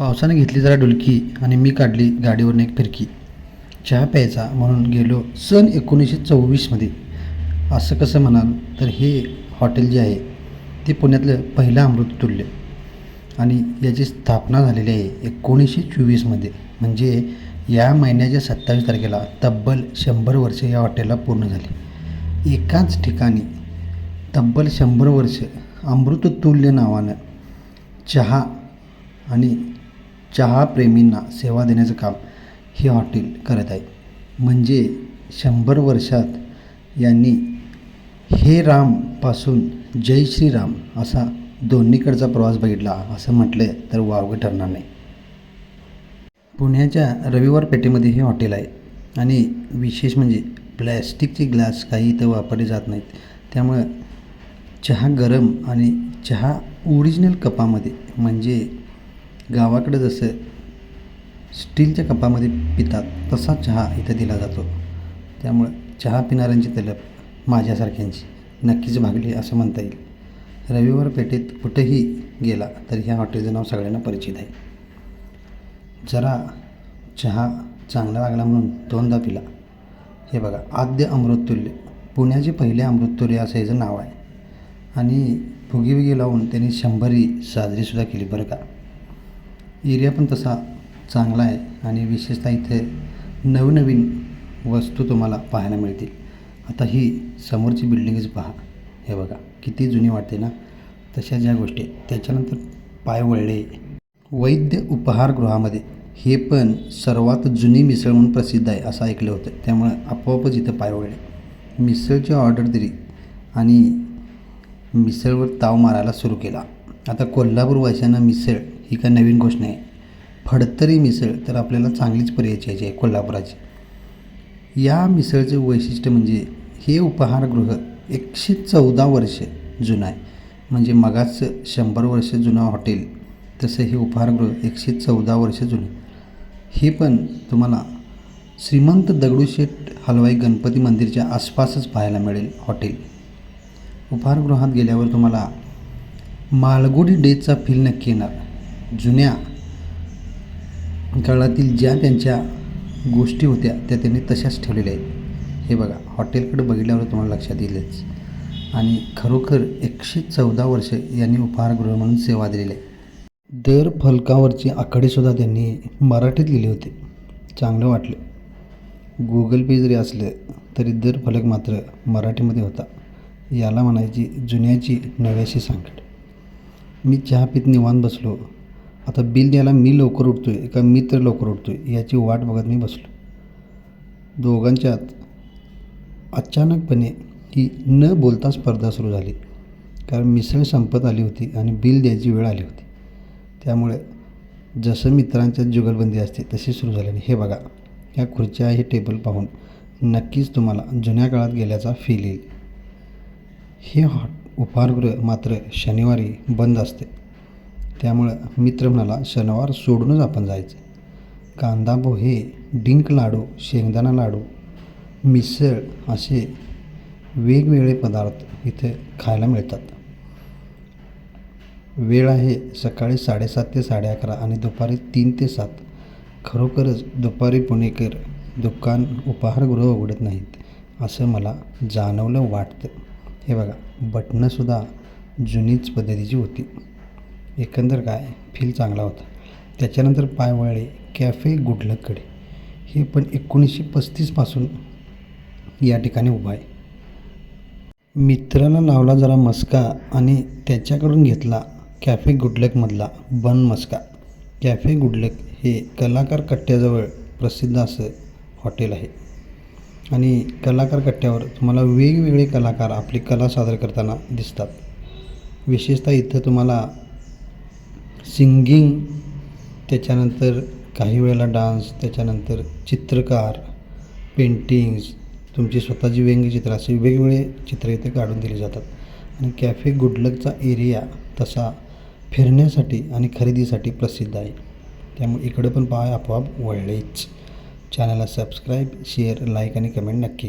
पावसाने घेतली जरा डुलकी आणि मी काढली गाडीवरून एक फिरकी. चहा प्यायचा म्हणून गेलो सन एकोणीसशे चोवीसमध्ये असं कसं म्हणाल तर हे हॉटेल जे आहे ते पुण्यातलं पहिलं अमृत तुल्य. आणि याची स्थापना झालेली आहे एकोणीसशे चोवीसमध्ये म्हणजे या महिन्याच्या सत्तावीस तारखेला तब्बल शंभर वर्ष या हॉटेलला पूर्ण झाली. एकाच ठिकाणी तब्बल शंभर वर्ष अमृततुल्य नावानं चहा आणि चहाप्रेमींना सेवा देण्याचं काम हे हॉटेल करत आहे. म्हणजे शंभर वर्षात यांनी हे रामपासून जय श्रीराम असा दोन्हीकडचा प्रवास बघितला असं म्हटलं तर वावगं ठरणार नाही. पुण्याच्या रविवार पेठेमध्ये हे हॉटेल आहे आणि विशेष म्हणजे प्लॅस्टिकचे ग्लास काही इथं वापरले जात नाहीत. त्यामुळं चहा गरम आणि चहा ओरिजिनल कपामध्ये म्हणजे गावाकडं जसं स्टीलच्या कपामध्ये पितात तसा चहा इथं दिला जातो. त्यामुळं चहा पिणाऱ्यांची तलब माझ्यासारख्यांची नक्कीच भागली असं म्हणता येईल. रविवार पेठेत कुठेही गेला तर ह्या हॉटेलचं नाव सगळ्यांना परिचित आहे. जरा चहा चांगला लागला म्हणून दोनदा पिला. हे बघा आद्य अमृततुल्य. पुण्याचे पहिले अमृततुल्य असं याचं नाव आहे. आणि फुगी लावून त्यांनी शंभरी साजरीसुद्धा केली बरं का. एरिया पण तसा चांगला आहे आणि विशेषतः इथे नवनवीन वस्तू तुम्हाला पाहायला मिळतील. आता ही समोरची बिल्डिंगच पहा. हे बघा किती जुनी वाटते ना? तशा ज्या गोष्टी आहेत. त्याच्यानंतर पाय वळले. वैद्य उपहारगृहामध्ये हे पण सर्वात जुनी मिसळ म्हणून प्रसिद्ध आहे असं ऐकलं होतं. त्यामुळं आपोआपच इथं पाय वळले. मिसळची ऑर्डर दिली आणि मिसळवर ताव मारायला सुरू केला. आता कोल्हापूर वाशांना मिसळ ही काय नवीन गोष्ट नाही. फडतरी मिसळ तर आपल्याला चांगलीच पर्यायची आहे कोल्हापुराची. या मिसळचं वैशिष्ट्य म्हणजे हे उपहारगृह एकशे चौदा वर्ष जुनं आहे. म्हणजे मगाचं शंभर वर्ष जुनं हॉटेल तसं हे उपहारगृह एकशे चौदा वर्ष जुनं हे पण तुम्हाला श्रीमंत दगडूशेठ हलवाई गणपती मंदिरच्या आसपासच पाहायला मिळेल हॉटेल. उपहारगृहात गेल्यावर तुम्हाला मालगुडी डेचा फील नक्की येणार. जुन्या काळातील ज्या त्यांच्या गोष्टी होत्या त्या त्यांनी तशाच ठेवलेल्या आहेत. हे बघा हॉटेलकडे बघितल्यावर तुम्हाला लक्षात येईलच. आणि खरोखर एकशे चौदा वर्ष यांनी उपहारगृह म्हणून सेवा दिलेली आहे. दर फलकावरचे आकडेसुद्धा त्यांनी मराठीत लिहिले होते. चांगलं वाटलं. गुगल पे जरी असलं तरी दर फलक मात्र मराठीमध्ये होता. याला म्हणायची जुन्याची नव्याशी सांगड मी चहा पित निवांत बसलो. आता बिल द्यायला मी लवकर उठतो आहे का मी तर लवकर उठतो आहे याची वाट बघत मी बसलो. दोघांच्यात अचानकपणे ही न बोलता स्पर्धा सुरू झाली. कारण मिसळ संपत आली होती आणि बिल द्यायची वेळ आली होती. त्यामुळे जसं मित्रांच्यात जुगलबंदी असते तशी सुरू झाली. आणि हे बघा या खुर्च्या हे टेबल पाहून नक्कीच तुम्हाला जुन्या काळात गेल्याचा फील येईल. हे हॉट उपहारगृह मात्र शनिवारी बंद असते. त्यामुळं मित्र म्हणाला शनिवार सोडूनच आपण जायचं. कांदा पोहे डिंक लाडू शेंगदाणा लाडू मिसळ असे वेगवेगळे पदार्थ इथे खायला मिळतात. वेळ आहे सकाळी साडेसात ते साडे अकरा आणि दुपारी तीन ते सात. खरोखरच दुपारी पुणेकर दुकान उपाहारगृह उघडत नाहीत असं मला जाणवलं वाटतं. हे बघा बटणंसुद्धा जुनीच पद्धतीची होती. एकंदर काय? फील चांगला होता. त्याच्यानंतर पाय वळले. कॅफे गुडलककडे हे पण एकोणीसशे पस्तीसपासून या ठिकाणी उभा आहे. मित्राला लावला जरा मस्का आणि त्याच्याकडून घेतला कॅफे गुडलकमधला बन मस्का. कॅफे गुडलक हे कलाकार कट्ट्याजवळ प्रसिद्ध असं हॉटेल आहे. आणि कलाकार कट्ट्यावर तुम्हाला वेगवेगळे कलाकार आपली कला सादर करताना दिसतात. विशेषतः इथं तुम्हाला सिंगिंग त्याच्यानंतर काही वेळेला डान्स त्याच्यानंतर चित्रकार पेंटिंग्स तुमची स्वतःची व्यंगचित्र असे वेगवेगळे चित्र इथे काढून दिली जातात. आणि कॅफे गुडलकचा एरिया तसा फिरण्यासाठी आणि खरेदीसाठी प्रसिद्ध आहे. त्यामुळे इकडं पण पहा आपोआप वळलेच. चॅनलला सबस्क्राईब शेअर लाईक आणि कमेंट नक्की करा.